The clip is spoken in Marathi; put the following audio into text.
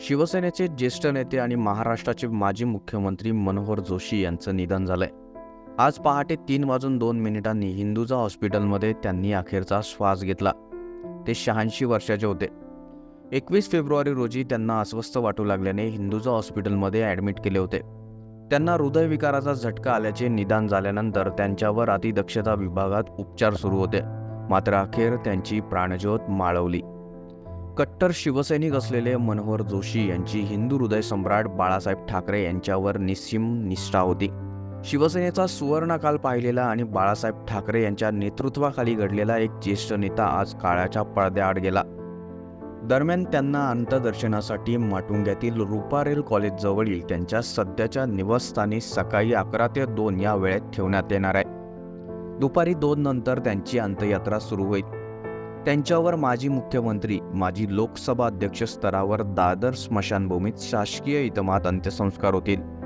शिवसेनेचे ज्येष्ठ नेते आणि महाराष्ट्राचे माजी मुख्यमंत्री मनोहर जोशी यांचं निधन झालंय. आज पहाटे तीन वाजून दोन मिनिटांनी हिंदुजा हॉस्पिटलमध्ये त्यांनी अखेरचा श्वास घेतला. ते शहाऐंशी वर्षाचे होते. एकवीस फेब्रुवारी रोजी त्यांना अस्वस्थ वाटू लागल्याने हिंदुजा हॉस्पिटलमध्ये ॲडमिट केले होते. त्यांना हृदयविकाराचा झटका आल्याचे निदान झाल्यानंतर त्यांच्यावर अतिदक्षता विभागात उपचार सुरू होते. मात्र अखेर त्यांची प्राणज्योत माळवली. कट्टर शिवसैनिक असलेले मनोहर जोशी यांची हिंदू हृदय सम्राट बाळासाहेब ठाकरे यांच्यावर निस्सीम निष्ठा होती. शिवसेनेचा सुवर्णकाल पाहिलेला आणि बाळासाहेब ठाकरे यांच्या नेतृत्वाखाली घडलेला एक ज्येष्ठ नेता आज काळाच्या पडद्याआड गेला. दरम्यान त्यांना अंतदर्शनासाठी माटुंग्यातील रुपारेल कॉलेजजवळील त्यांच्या सध्याच्या निवासस्थानी सकाळी अकरा ते दोन या वेळेत ठेवण्यात येणार आहे. दुपारी दोन नंतर त्यांची अंत्ययात्रा सुरू होईल. त्यांच्यावर माजी मुख्यमंत्री माजी लोकसभा अध्यक्ष स्तरावर दादर स्मशानभूमीत शासकीय इतमात अंत्यसंस्कार होतील.